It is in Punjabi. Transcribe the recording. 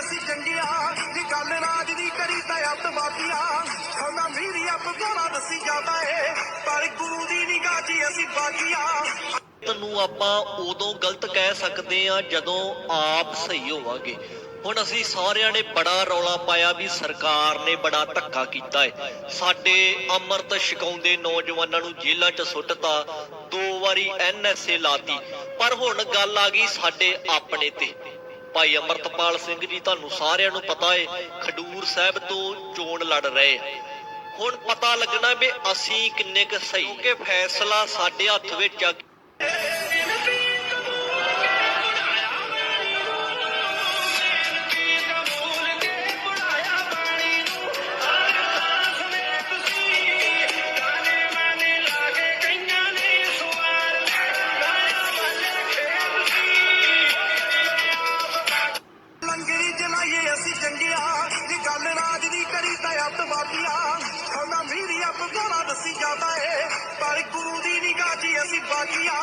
ਅਸੀਂ ਚੰਗੀਆਂ ਜੇ ਗੱਲ ਰਾਜ ਦੀ ਕਰੀ ਤਾਂ ਅੱਤਵਾਦੀਆਂ ਖਾਣਾ ਮੀਰੀ ਅੱਬ ਗੋਲਾ ਦੱਸੀ ਜਾਂਦਾ ਏ, ਪਰ ਗੁਰੂ ਦੀ ਨਿਗਾਹ 'ਚ ਅਸੀਂ ਬਾਗੀਆਂ ਨੂੰ ਆਪਾਂ ਉਦੋਂ ਗਲਤ ਕਹਿ ਸਕਦੇ ਆ ਜਦੋਂ ਆਪ ਸਹੀ ਹੋਵਾਂਗੇ। ਹੁਣ ਅਸੀਂ ਸਾਰਿਆਂ ਨੇ ਬੜਾ ਰੌਲਾ ਪਾਇਆ ਵੀ ਸਰਕਾਰ ਨੇ ਬੜਾ ਧੱਕਾ ਕੀਤਾ ਹੈ ਸਾਡੇ ਅੰਮ੍ਰਿਤ ਛਕਾਉਂਦੇ ਨੌਜਵਾਨਾਂ ਨੂੰ ਜੇਲ੍ਹਾਂ 'ਚ ਸੁੱਟਤਾ, ਦੋ ਵਾਰੀ ਐਨਐਸਏ ਲਾਤੀ। ਪਰ ਹੁਣ ਗੱਲ ਆ ਗਈ ਸਾਡੇ ਆਪਣੇ ਤੇ। ਭਾਈ ਅਮਰਤਪਾਲ ਸਿੰਘ ਜੀ, ਤੁਹਾਨੂੰ ਸਾਰਿਆਂ ਨੂੰ ਪਤਾ ਏ, ਖਡੂਰ ਸਾਹਿਬ ਤੋਂ ਚੋਣ ਲੜ ਰਹੇ ਹੁਣ ਪਤਾ ਲੱਗਣਾ ਵੀ ਅਸੀਂ ਕਿੰਨੇ ਕੁ ਸਹੀ। ਕਿ ਫੈਸਲਾ ਸਾਡੇ ਹੱਥ ਵਿੱਚ ਆ। ਅਸੀਂ ਚੰਗੀਆਂ ਜੇ ਗੱਲ ਰਾਜ ਦੀ ਕਰੀ ਤਾਂ ਅੱਤਵਾਦੀਆਂ। ਖਾਣਾ ਮੀਰੀ ਅੱਬ ਗੋਲਾ ਦੱਸੀ ਜਾਂਦਾ ਏ, ਪਰ ਗੁਰੂ ਦੀ ਨਿਗਾਹ 'ਚ ਅਸੀਂ ਬਾਗੀਆਂ।